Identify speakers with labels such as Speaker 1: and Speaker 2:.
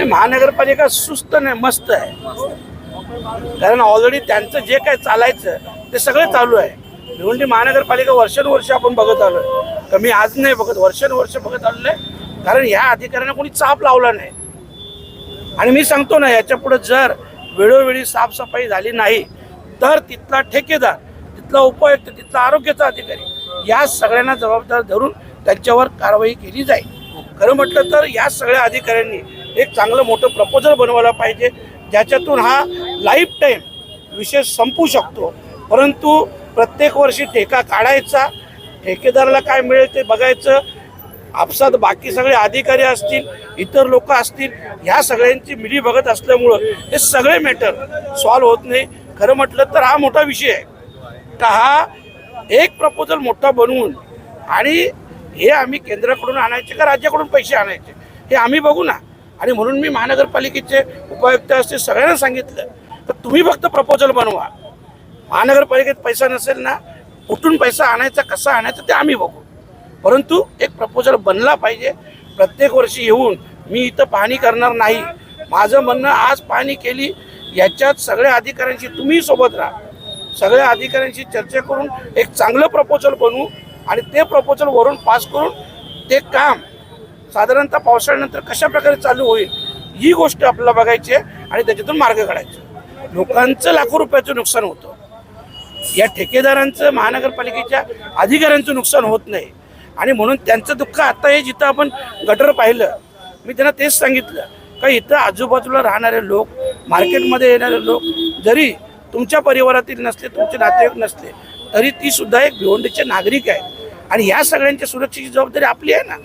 Speaker 1: नाही, महानगरपालिका सुस्त नाही मस्त आहे. कारण ऑलरेडी त्यांचं जे काय चालायचं ते सगळं चालू आहे. भिवंडी महानगरपालिका वर्षानुवर्ष आपण बघत आलो आहे कमी आज नाही बघत वर्षानुवर्ष बघत आलेलं आहे. कारण ह्या अधिकाऱ्यांना कोणी चाप लावला नाही. आणि मी सांगतो ना याच्यापुढे जर वेळोवेळी साफसफाई झाली नाही तर तिथला ठेकेदार तिथला उपायुक्त तिथला आरोग्याचा अधिकारी या सगळ्यांना जबाबदार धरून त्यांच्यावर कारवाई केली जाईल. खरं म्हटलं तर या सगळ्या अधिकाऱ्यांनी एक चांगलं मोठं प्रपोजल बनवायला पाहिजे ज्याच्यातून हा लाईफ टाईम विषय संपू शकतो. परंतु प्रत्येक वर्षी ठेका काढायचा ठेकेदाराला काय मिळेल ते बघायचं. आपसात बाकी सगळे अधिकारी असतील इतर लोक असतील ह्या सगळ्यांची मिली बघत असल्यामुळं हे सगळे मॅटर सॉल्व्ह होत नाही. खरं म्हटलं तर हा मोठा विषय आहे. का हा एक प्रपोजल मोठा बनवून आणि हे आम्ही केंद्राकडून आणायचे का राज्याकडून पैसे आणायचे हे आम्ही बघू ना. आणि म्हणून मी महानगरपालिकेचे उपायुक्त असतील सगळ्यांना सांगितलं. तर तुम्ही फक्त प्रपोजल बनवा. महानगरपालिकेत पैसा नसेल ना कुठून पैसा आणायचा कसा आणायचा ते आम्ही बघू. परंतु एक प्रपोजल बनला पाहिजे. प्रत्येक वर्षी येऊन मी इथं पाहणी करणार नाही. माझं म्हणणं आज पाहणी केली याच्यात सगळ्या अधिकाऱ्यांशी तुम्ही सोबत राहा. सगळ्या अधिकाऱ्यांशी चर्चा करून एक चांगलं प्रपोजल बनवू आणि ते प्रपोजल वरून पास करून ते काम साधारणतः पावसाळ्यानंतर कशा प्रकारे चालू होईल ही गोष्ट आपल्याला बघायची आहे आणि त्याच्यातून मार्ग काढायचे लोकांचं लाखो रुपयाचं नुकसान होतं. या ठेकेदारांचं महानगरपालिकेच्या अधिकाऱ्यांचं नुकसान होत नाही. आणि म्हणून त्यांचं दुःख आता हे जिथं आपण गटर पाहिलं मी त्यांना तेच सांगितलं का इथं आजूबाजूला राहणारे लोक मार्केटमध्ये येणारे लोक जरी तुमच्या परिवारातील नसले तुमचे नातेवाईक नसले तरी ती सुद्धा एक भिवंडीचे नागरिक आहेत. आणि या सगळ्यांच्या सुरक्षेची जबाबदारी आपली आहे ना?